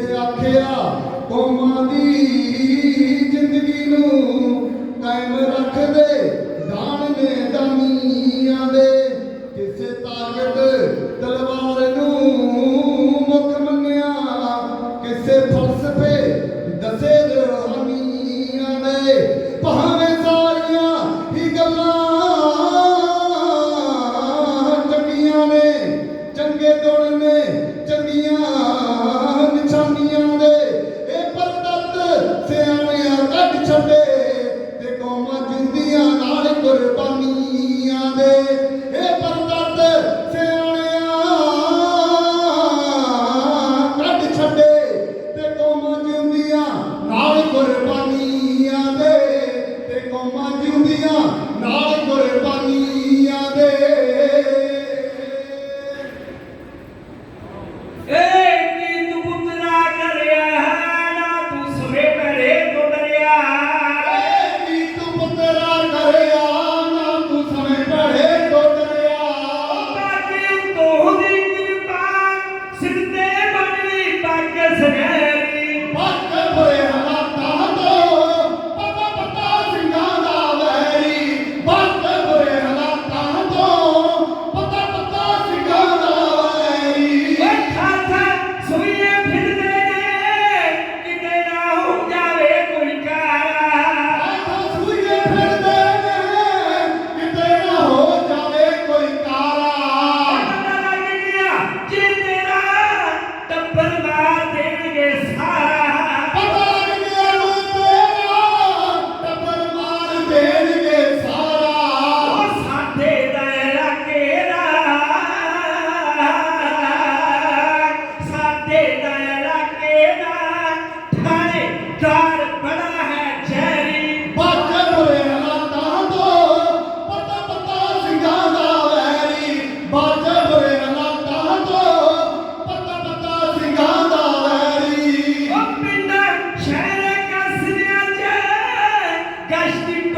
ਜਿਨੇ ਆਖਿਆ ਉਹ ਮਾਂ ਦੀ ਜ਼ਿੰਦਗੀ ਨੂੰ ਕਾਇਮ ਰੱਖਦੇ, ਦਾਨ ਨੇ ਦਾਨੀਆਂ ਦੇ। ਕਿਸੇ ਤਾਕਤ ਤਲਵਾਰ ਨੂੰ ਮੁੱਖ ਮੰਨਿਆ, ਕਿਸੇ ਫਲਸਫੇ ਦਸੇ ਰੋਹਾਨੀਆਂ ਨੇ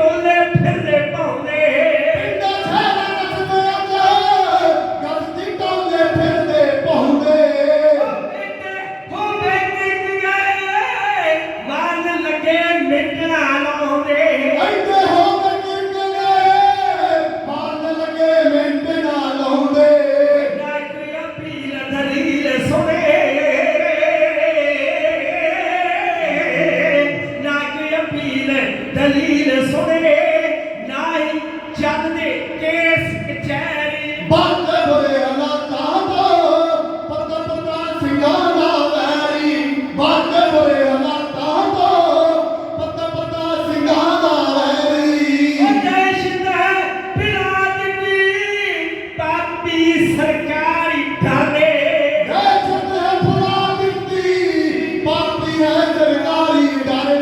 ਡੋਲੇ ਫਿਰਦੇ ਭਾਉਂਦੇ। ਪਿੰਡਾਂ ਸ਼ਹਿਰਾਂ ਨੱਚਦੇ ਅੱਜ ਗੱਦੀ ਡੋਲੇ ਫਿਰਦੇ ਭਾਉਂਦੇ। ਹੋਵੇ ਕਿੰਗੇ ਮਨ ਲੱਗੇ ਮਿੱਟਣਾ ਲਾਉਂਦੇ। ਐਡੇ ਹੋਵੇ ਕਿੰਗੇ ਮਨ ਲੱਗੇ ਮਿੱਟਣਾ ਲਾਉਂਦੇ। ਡਾਕਟਰ ਅਪੀਲ ਦਲੀਲ ਸੁਣੇ। ਦਲੀਲ Gracias.